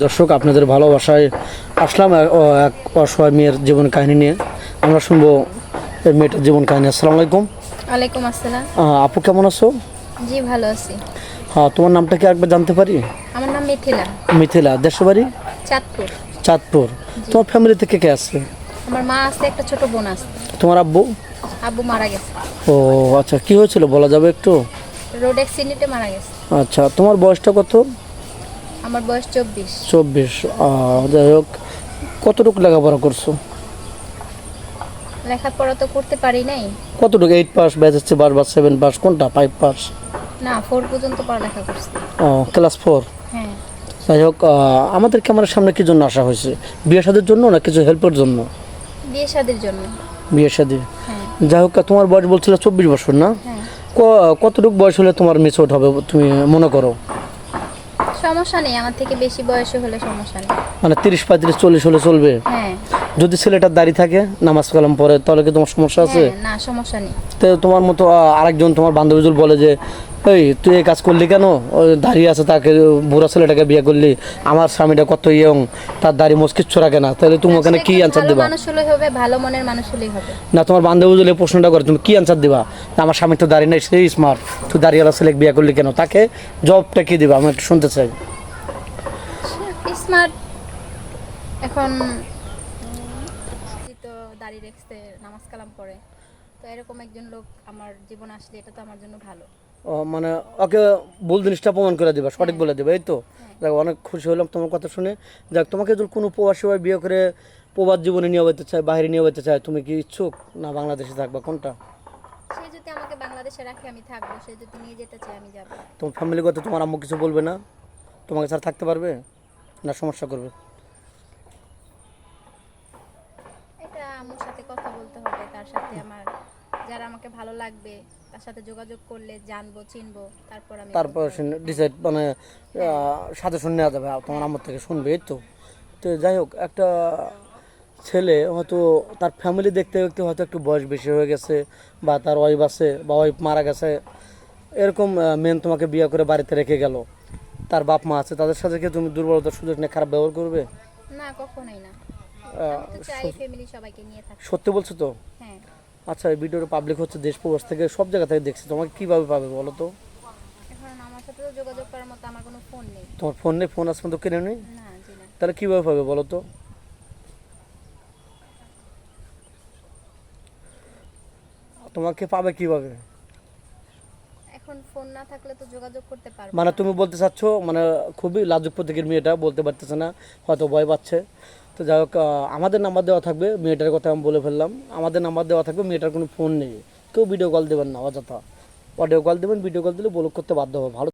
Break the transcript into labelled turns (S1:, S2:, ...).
S1: দর্শক আপনাদের ভালোবাসায় আসলাম এক- অসহায় মেয়ের জীবন কাহিনী নিয়ে। আমরা শুনব এই মেয়েটার জীবন কাহিনী। আসসালামু আলাইকুম।
S2: ওয়ালাইকুম আসসালাম।
S1: আপু কেমন আছো?
S2: জি ভালো আছি।
S1: হ্যাঁ তোমার নামটা কি একবার জানতে পারি?
S2: আমার নাম মিথিলা।
S1: মিথিলা দেশের বাড়ি?
S2: চাঁদপুর।
S1: চাঁদপুর। তোমার ফ্যামিলিতে কে কে আছে?
S2: আমার মা আছে একটা ছোট বোন আছে।
S1: তোমার আব্বু?
S2: আব্বু মারা গেছে।
S1: ও আচ্ছা কি হয়েছিল? বলা যাবে একটু?
S2: রোড অ্যাক্সিডেন্টে মারা গেছে।
S1: আচ্ছা তোমার বয়সটা কত?
S2: আমার বয়স চব্বিশ।
S1: চব্বিশ যাই হোক কতটুকু লেখাপড়া করছ?
S2: লেখাপড়া তো করতে পারি নাই।
S1: কতটুকু এইট পাস ব্যাচ পাস বা সেভেন পাস কোনটা? ফাইভ পাস
S2: না ফোর পর্যন্ত পড়ালেখা করছি।
S1: ও ক্লাস ফোর
S2: হ্যাঁ।
S1: যাই হোক আমাদের ক্যামেরার সামনে কি জন্য আসা হয়েছে? বিয়ে শাদির জন্য না কিছু হেল্পের জন্য?
S2: বিয়ে শাদির জন্য।
S1: বিয়ে শাদি
S2: হ্যাঁ।
S1: যাই হোক তোমার বয়স বলছিল চব্বিশ বছর না?
S2: হ্যাঁ।
S1: কতটুকু বয়স হলে তোমার মিসওট হবে তুমি মনে করো?
S2: সমস্যা নেই আমার থেকে বেশি বয়সে হলে সমস্যা নেই।
S1: মানে তিরিশ পঁয়ত্রিশ চল্লিশ হলে চলবে?
S2: হ্যাঁ।
S1: যদি ছেলেটার দাঁড়িয়ে থাকে নামাজ কালাম পরে তাহলে কি তোমার সমস্যা আছে?
S2: হ্যাঁ না সমস্যা নেই।
S1: তো তোমার মতো আরেকজন তোমার বান্ধবীজুল বলে যে এই তুই এই কাজ করলি কেন? দাঁড়িয়ে আছে তাকে বুড়া ছেলেটাকে বিয়ে করলি। আমার স্বামীটা কত ইয়ং তার দাড়ি মোজ কিচ্ছু রাখে না। তাহলে তুমি ওখানে কি
S2: ভালো
S1: দেবা?
S2: হবে ভালো মনের মানুষ হলেই হবে।
S1: না তোমার বান্ধবী যদি এই প্রশ্নটা করে তুমি কি অ্যান্সার দিবা? আমার স্বামী তো দাঁড়িয়ে নেই সেই স্মার্ট তুই দাঁড়িয়েলা ছেলে বিয়ে করলি কেন? তাকে জবটা কি দিবা? আমি একটু শুনতে চাই।
S2: স্মার্ট এখন দাড়ি রেখতে নামাজ কালাম পড়ে। তো এরকম একজন লোক আমার জীবন আসলে এটা তো আমার জন্য ভালো।
S1: ও, মানে ওকে ভুল জিনিসটা প্রমাণ করে দিবা সঠিক বলে দিবা এই তো? দেখ অনেক খুশি হলাম তোমার কথা শুনে। দেখ তোমাকে যদি কোনো প্রবাসী হয় বিয়ে করে প্রবাদ জীবনে নিয়ে যেতে চায় বাইরে নিয়ে যেতে চায় তুমি কি ইচ্ছুক? না বাংলাদেশে থাকবা কোনটা?
S2: সে যদি আমাকে বাংলাদেশে রাখে আমি থাকব। সে যদি নিয়ে যেতে চায় আমি যাব।
S1: তোমার ফ্যামিলি ফ্যামিলিগত তোমার আম্মু কিছু বলবে না? তোমাকে স্যার থাকতে পারবে? না সমস্যা করবে
S2: এটা আম্মুর সাথে কথা বলতে হবে তার সাথে আমার যারা আমাকে ভালো লাগবে তার সাথে যোগাযোগ করলে জানব চিনবো তারপর আমি
S1: তারপর ডিসাইড মানে সাজেশন নেওয়া যাবে তোমার আমার থেকে শুনবে এই তো। তো যাই হোক একটা ছেলে হয়তো তার ফ্যামিলি দেখতে দেখতে হয়তো একটু বয়স বেশি হয়ে গেছে বা তার ওয়াইফ আছে বা ওয়াইফ মারা গেছে এরকম মেন তোমাকে বিয়ে করে বাড়িতে রেখে গেল। তার বাপ মা আছে তাদের সাথে কি তুমি দুর্বলতার সুযোগ নিয়ে খারাপ ব্যবহার করবে?
S2: না কখনোই না।
S1: সত্যি বলছো তো?
S2: হ্যাঁ
S1: আচ্ছা এই ভিডিওটা পাবলিক হচ্ছে দেশ প্রবাস থেকে সব জায়গা থেকে দেখছি। তোমাকে কীভাবে পাবে বলো তো?
S2: এখন আমার সাথে তো যোগাযোগ করার মতো আমার কোনো ফোন নেই।
S1: তোমার ফোন নেই? ফোন আসবে তো কিনে নেই?
S2: না জি না।
S1: তাহলে কীভাবে পাবে বলো তো? তোমাকে পাবে কীভাবে?
S2: এখন ফোন না থাকলে তো যোগাযোগ করতে পারব
S1: মানে তুমি বলতে চাচ্ছ মানে খুবই লাজুক প্রতীকের মেয়েটা বলতে পারতেছে না হয়তো ভয় পাচ্ছে। তো যাই হোক আমাদের নাম্বার দেওয়া থাকবে, মেয়েটার কথা আমি বলে ফেললাম। আমাদের নাম্বার দেওয়া থাকবে, মেয়েটার কোনো ফোন নেই। কেউ ভিডিও কল দেবেন না, অযথা। অডিও কল দেবেন ভিডিও কল দিলে ব্লক করতে বাধ্য হবে। ভালো